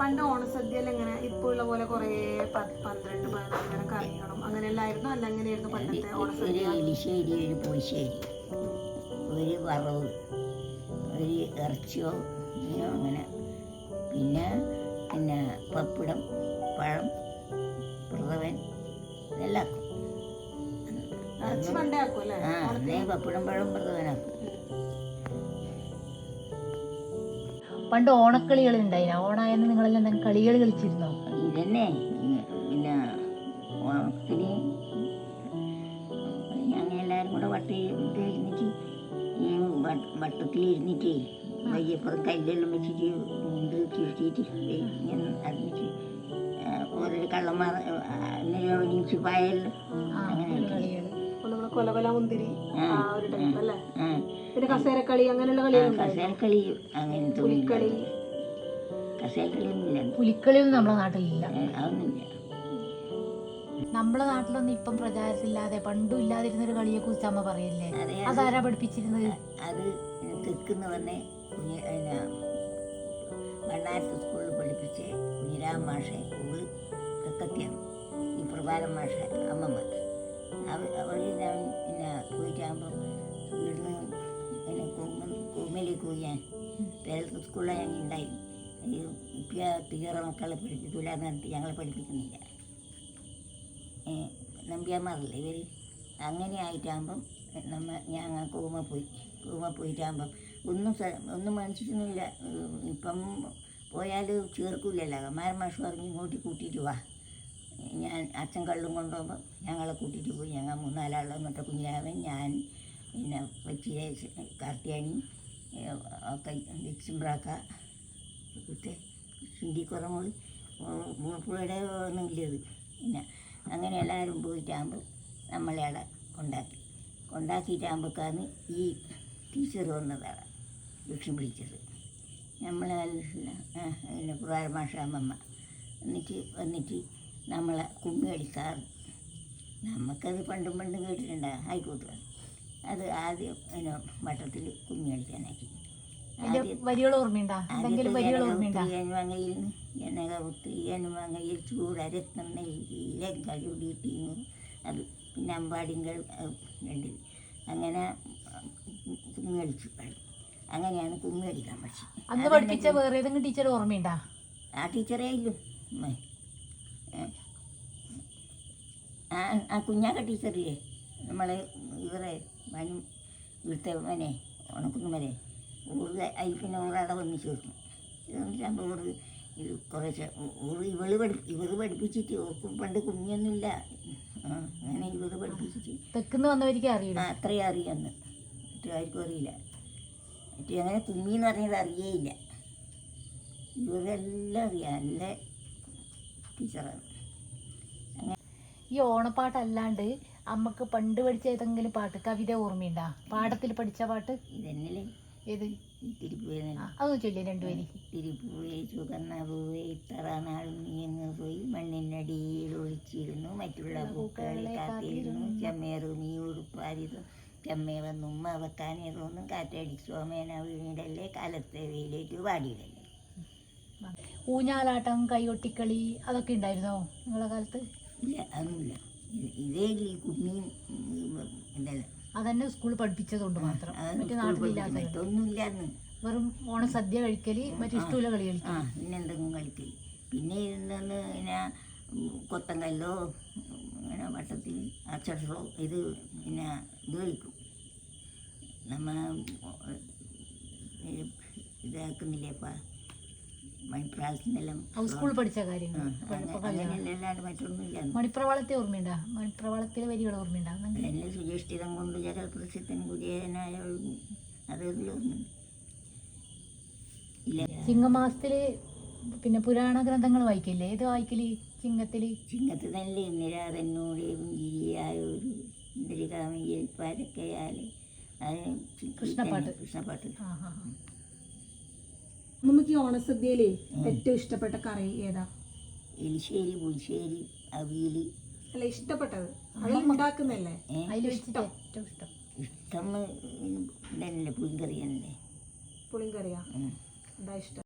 പണ്ട് ഓണസദ്യയിൽ എങ്ങനെ ഇപ്പോൾ ഉള്ള പോലെ കുറേ പന്ത്രണ്ട് പതിനാല് കറികളും അങ്ങനെയല്ലായിരുന്നു? അല്ല അങ്ങനെയായിരുന്നു പണ്ടത്തെ ഒരു ഓണസദ്യ? എലിശ്ശേരി ഒരു പുളിശ്ശേരി ഒരു വറവ് ഒരു ഇറച്ചിയോ മീനോ അങ്ങനെ. പിന്നെ പിന്നെ പപ്പടം പഴം പ്രഥവൻ ഇതെല്ലാം ആക്കും. ഇറച്ചി പണ്ടേ ആക്കും അല്ലേ ആ അന്നേ പപ്പടം പഴം പ്രഥവനാക്കും പണ്ട് ഓണക്കളികൾ ഉണ്ടായി ഓണായെന്ന് നിങ്ങളെല്ലാം എന്തെങ്കിലും കളികൾ കളിച്ചിരുന്നോ? ഇതന്നെ. പിന്നെ ഓണത്തിന് ഞങ്ങൾ എല്ലാവരും കൂടെ വട്ടി ഇത് ഇരുന്നിട്ട് ഈ വട്ടത്തിൽ ഇരുന്നിട്ട് വയ്യപ്പുറം കല്ലെല്ലാം വെച്ചിട്ട് മുണ്ട് ചുരുട്ടിയിട്ട് ഇങ്ങനെ അതിനിട്ട് ഓരോ കള്ളന്മാർ ഒരുമിച്ച് പായല്ലോ അങ്ങനെ കളികൾ അപ്പോൾ നമ്മൾ കൊല കൊല മുന്തിരി ആ, ഒരു ടൈപ്പ് അല്ലേ? പിന്നെ കസേരക്കളി അങ്ങനെയുള്ള കളികളുണ്ടായിരുന്നു കസേരക്കളി അങ്ങനത്തെ പുലിക്കളി. കസേരക്കളിയൊന്നുമില്ല. പുലിക്കളിയൊന്നും നമ്മുടെ നാട്ടിലില്ല. നമ്മളെ അതൊന്നുമില്ല. നാട്ടിലൊന്നും ഇപ്പം പ്രചാരത്തില്ലാതെ പണ്ടും ഇല്ലാതിരുന്ന ഒരു കളിയെ കുറിച്ച് അമ്മ പറയില്ലേ? അതെ അതാരാ പഠിപ്പിച്ചിരുന്നത്? അത് തെക്കുന്ന് പറഞ്ഞേ പിന്നെ മണ്ണാരത്ത് സ്കൂളിൽ പഠിപ്പിച്ച് കുഞ്ഞിരാം മാഷെ ഉള്ളു തെക്കത്തിയാണ് ഈ പ്രഭാരം മാഷെ അമ്മമ്മ. അവ അവർ ഞാൻ പിന്നെ പോയിട്ടാകുമ്പം ഇവിടുന്ന് പിന്നെ കുമ്മ കുമ്മലി കൂയാൻ പേരത്ത് സ്കൂളിൽ ഞങ്ങൾ ഉണ്ടായി. ഈ തീരെ മക്കളെ പഠിപ്പിക്കില്ല എന്ന് പറഞ്ഞിട്ട് ഞങ്ങളെ പഠിപ്പിക്കുന്നില്ല. ഏ, നമ്പ്യാന്മാരല്ലേ ഇവർ അങ്ങനെ ആയിട്ടാകുമ്പം നമ്മ ഞങ്ങൾ കൂമ പോയി. കൂമ പോയിട്ടാകുമ്പം ഒന്നും ഒന്നും മനസ്സിലൊന്നുമില്ല. ഇപ്പം പോയാൽ ചേർക്കില്ലല്ലോ അമ്മാരൻ മാഷ് പറഞ്ഞ് ഇങ്ങോട്ട് കൂട്ടിയിട്ട് വാ. ഞാൻ അച്ഛൻ കള്ളും കൊണ്ടുപോകുമ്പോൾ ഞങ്ങളെ കൂട്ടിയിട്ട് പോയി. ഞങ്ങൾ മൂന്നാലാളെ മറ്റേ കുഞ്ഞാവൻ ഞാൻ പിന്നെ വെച്ചിയെ കാർത്തിയാനി ഒക്കെ ഡിക്സിംബ്രാക്ക ഹിന്ദി ചുണ്ടിക്കുറമോൾ മൂപ്പുഴയുടെ ഒന്നും ഇല്ലത് പിന്നെ അങ്ങനെ എല്ലാവരും പോയിട്ടാകുമ്പോൾ നമ്മളെ അവിടെ കൊണ്ടാക്കി. കൊണ്ടാക്കിയിട്ടാകുമ്പോഴേക്കാണ് ഈ ടീച്ചർ വന്നതാണ് ലക്ഷ്മി പിടിച്ചത് നമ്മളെ പിന്നെ പുറാര മാഷ അമ്മമ്മ. എന്നിട്ട് വന്നിട്ട് നമ്മളെ കുമ്മി അടിക്കാറ് നമുക്കത് പണ്ടും പണ്ടും കേട്ടിട്ടുണ്ട്. ആയിക്കോട്ടെ അത് ആദ്യം പിന്നെ വട്ടത്തിൽ കുമ്മി അടിക്കാനാക്കി വങ്ങയിൽ വരികൾ ഓർമ്മയുണ്ടാ? വങ്ങയിൽ ജനകവൃത്തിയനുമങ്ങയിൽ ചൂടരത്നം നെല്ലിയിലെ അത് പിന്നെ അമ്പാടിങ്കൾ ഉണ്ട് അങ്ങനെ കുമ്മി അടിച്ചു അങ്ങനെയാണ് കുമ്മി അടിക്കാൻ പഠിച്ചത് ആ ടീച്ചറേ ഇല്ലു ഉമ്മ. ഏ. ആ കുഞ്ഞാക്ക ടീച്ചറില്ലേ? നമ്മളെ ഇവരെ വനും ഇവിടുത്തെ മനെ ഉണക്കുന്നവരെ. ഊറ് അയക്കുന്ന ഊറാടെ വന്ന് ചേർന്നു ചേർന്നിട്ടാകുമ്പോൾ ഊറ് ഇത് കുറച്ച് ഊറ് ഇവൾ പഠി ഇവർ പഠിപ്പിച്ചിട്ട് ഓർക്കും പണ്ട് കുഞ്ഞൊന്നുമില്ല. അങ്ങനെ ഇവർ പഠിപ്പിച്ചിട്ട്. തെക്കുന്ന് വന്നവർക്ക് അറിയില്ല. അത്രയും അറിയാന്ന്. മറ്റാർക്കും അറിയില്ല. മറ്റേ അങ്ങനെ കുമ്മി എന്ന് പറഞ്ഞത് അറിയേയില്ല. ഇവരെല്ലാം അറിയാം. നല്ല ടീച്ചറാണ്. ഈ ഓണപ്പാട്ടല്ലാണ്ട് അമ്മയ്ക്ക് പണ്ട് പഠിച്ച ഏതെങ്കിലും പാട്ട് കവിത ഓർമ്മയുണ്ടാ? പാഠത്തിൽ പഠിച്ച പാട്ട്? ഇതന്നെ ഏത്? അതൊന്ന് ചൊല്ലി രണ്ടുപേര് തിരുപ്പൂവേ ചുവന്ന പൂവേ ഇത്ര നാളും നീങ്ങു പോയി. മണ്ണിനടിയിൽ ഒളിച്ചിരുന്നു. മറ്റുള്ള പൂക്കളെ കാത്തിരുന്നു. ചെമ്മേറു നീ ഉടുപ്പാതിരുന്നു ചെമ്മേ വന്നു. ഉമ്മ വെക്കാനേതൊന്നും കാറ്റടിച്ചു അമ്മേന വീണിടല്ലേ. കാലത്തെ വെയിലേറ്റ് പാടിയിടല്ലേ. ഊഞ്ഞാലാട്ടം കൈയൊട്ടിക്കളി അതൊക്കെ ഉണ്ടായിരുന്നോ നിങ്ങളെ കാലത്ത്? ഇല്ല അതൊന്നുമില്ല ഇതേ ഈ കുഞ്ഞിയും എന്തല്ല അതന്നെ സ്കൂളിൽ പഠിപ്പിച്ചതുകൊണ്ട് മാത്രം. മറ്റു നാട്ടിലില്ലാത്ത വെറും ഓണസദ്യ കഴിക്കൽ മറ്റേ ഇഷ്ടമുള്ള കളി കളിക്കും. ആ പിന്നെ എന്തെങ്കിലും കളിക്കൽ പിന്നെ ഇരുന്നാണ് പിന്നെ കൊത്തങ്കല്ലോ അങ്ങനെ വട്ടത്തിൽ അച്ചടോ ഇത് പിന്നെ ഇത് കളിക്കും. നമ്മ ഉം, ഇതാക്കുന്നില്ലേപ്പാ അത് സ്കൂളിൽ പഠിച്ച കാര്യങ്ങൾ. മണിപ്രവാളത്തെ ഓർമ്മയുണ്ടാ? മണിപ്രവാളത്തിലെ വരികൾ ഓർമ്മയുണ്ടാ? എന്നെ കൊണ്ട് ചിങ്ങമാസത്തിൽ പിന്നെ പുരാണ ഗ്രന്ഥങ്ങൾ വായിക്കില്ലേ? ഏത് വായിക്കൽ? ചിങ്ങത്തിൽ? ചിങ്ങത്തിൽ നല്ല ഇന്ദിരാതന്നോടെ പുഞ്ചിരിയായ ഒരു ഇന്ദിരികാമയിൽ പരക്കയാൽ അത് ചി- കൃഷ്ണപ്പാട്ട്. കൃഷ്ണപ്പാട്ട് നമുക്ക് ഈ ഓണസദ്യയിലെ ഏറ്റവും ഇഷ്ടപ്പെട്ട കറി ഏതാ? എലിശ്ശേരി പുളിശ്ശേരി അവിയൽ അല്ല ഇഷ്ടപ്പെട്ടത്. അതിലുണ്ടാക്കുന്നല്ലേ ഇഷ്ടം. ഇഷ്ടം. പുളിങ്കറി തന്നെ പുളിങ്കറിയാ? എന്താ ഇഷ്ടം?